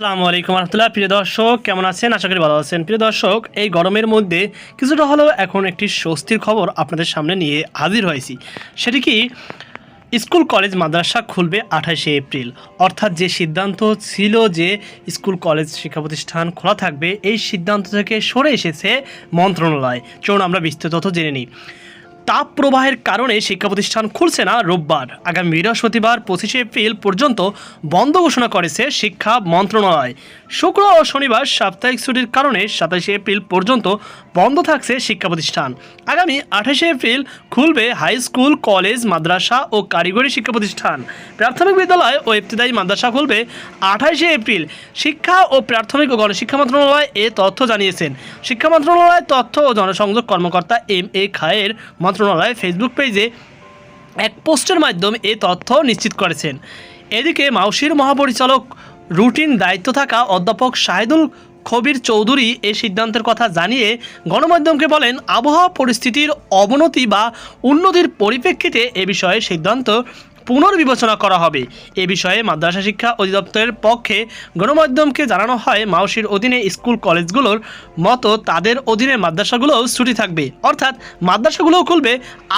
আসসালামু আলাইকুম রহমতুল্লাহ। প্রিয় দর্শক, কেমন আছেন? আশা করি ভালো আছেন। প্রিয় দর্শক, এই গরমের মধ্যে কিছুটা হলেও এখন একটি স্বস্তির খবর আপনাদের সামনে নিয়ে হাজির হয়েছি। সেটি কি? স্কুল কলেজ মাদ্রাসা খুলবে আঠাশে এপ্রিল। অর্থাৎ যে সিদ্ধান্ত ছিল যে স্কুল কলেজ শিক্ষা প্রতিষ্ঠান খোলা থাকবে, এই সিদ্ধান্ত থেকে সরে এসেছে মন্ত্রণালয়। চলুন আমরা বিস্তৃত জেনে নিই। তাপ প্রবাহের কারণে শিক্ষা প্রতিষ্ঠান খুলছে না রোববার। আগামী বৃহস্পতিবার পঁচিশে এপ্রিল পর্যন্ত বন্ধ ঘোষণা করেছে শিক্ষা মন্ত্রণালয়। শুক্র ও শনিবার সাপ্তাহিক ছুটির কারণে সাতাশে এপ্রিল পর্যন্ত বন্ধ থাকছে শিক্ষা প্রতিষ্ঠান আগামী আঠাশে এপ্রিল খুলবে হাই স্কুল, কলেজ, মাদ্রাসা ও কারিগরি শিক্ষা প্রতিষ্ঠান প্রাথমিক বিদ্যালয় ও ইবতদায়ী মাদ্রাসা খুলবে আঠাশে এপ্রিল। শিক্ষা ও প্রাথমিক ও গণশিক্ষা মন্ত্রণালয় এ তথ্য জানিয়েছেন। শিক্ষা মন্ত্রণালয় তথ্য ও জনসংযোগ কর্মকর্তা এম এ খায়ের মন্ত্রণালয় ফেসবুক পেজে এক পোস্টের মাধ্যমে এ তথ্য নিশ্চিত করেছেন। এদিকে মাউসির মহাপরিচালক রুটিন দায়িত্ব থাকা অধ্যাপক শাহিদুল খবির চৌধুরী এ সিদ্ধান্তের কথা জানিয়ে গণমাধ্যমকে বলেন, আবহাওয়া পরিস্থিতির অবনতি বা উন্নতির পরিপ্রেক্ষিতে এ বিষয়ে সিদ্ধান্ত পুনর্বিবেচনা করা হবে। এ বিষয়ে মাদ্রাসা শিক্ষা অধিদপ্তরের পক্ষে গণমাধ্যমকে জানানো হয়, মাউসির অধীনে স্কুল কলেজগুলোর মতো তাদের অধীনে মাদ্রাসাগুলোও ছুটি থাকবে। অর্থাৎ মাদ্রাসাগুলোও খুলবে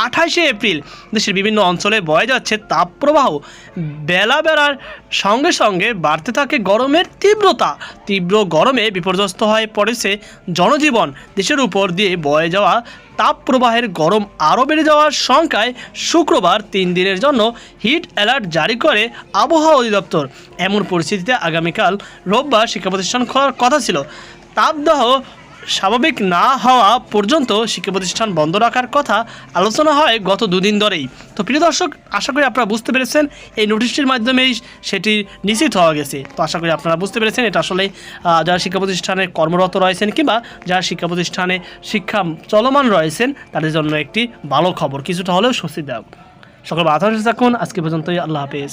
আঠাশে এপ্রিল। দেশের বিভিন্ন অঞ্চলে বয়ে যাচ্ছে তাপপ্রবাহ। বেলা বেড়ার সঙ্গে সঙ্গে বাড়তে থাকে গরমের তীব্রতা। তীব্র গরমে বিপর্যস্ত হয়ে পড়েছে জনজীবন। দেশের উপর দিয়ে বয়ে যাওয়া তাপপ্রবাহের গরম আরও বেড়ে যাওয়ার শঙ্কায় শুক্রবার তিন দিনের জন্য হিট অ্যালার্ট জারি করে আবহাওয়া অধিদপ্তর। এমন পরিস্থিতিতে আগামীকাল রোববার শিক্ষা প্রতিষ্ঠান খোলার কথা ছিল। তাপদাহ স্বাভাবিক না হওয়া পর্যন্ত শিক্ষা প্রতিষ্ঠান বন্ধ রাখার কথা আলোচনা হয় গত দুদিন ধরেই। তো প্রিয় দর্শক, আশা করি আপনারা বুঝতে পেরেছেন, এই নোটিশটির মাধ্যমেই সেটি নিশ্চিত হওয়া গেছে। তো আশা করি আপনারা বুঝতে পেরেছেন, এটা আসলে যারা শিক্ষা প্রতিষ্ঠানে কর্মরত রয়েছেন কিংবা যারা শিক্ষা প্রতিষ্ঠানে শিক্ষা চলমান রয়েছেন, তাদের জন্য একটি ভালো খবর। কিছুটা হলেও স্বস্তিদায়ক সকল বাধা থাকুন। আজকে পর্যন্তই আল্লাহ হাফেজ।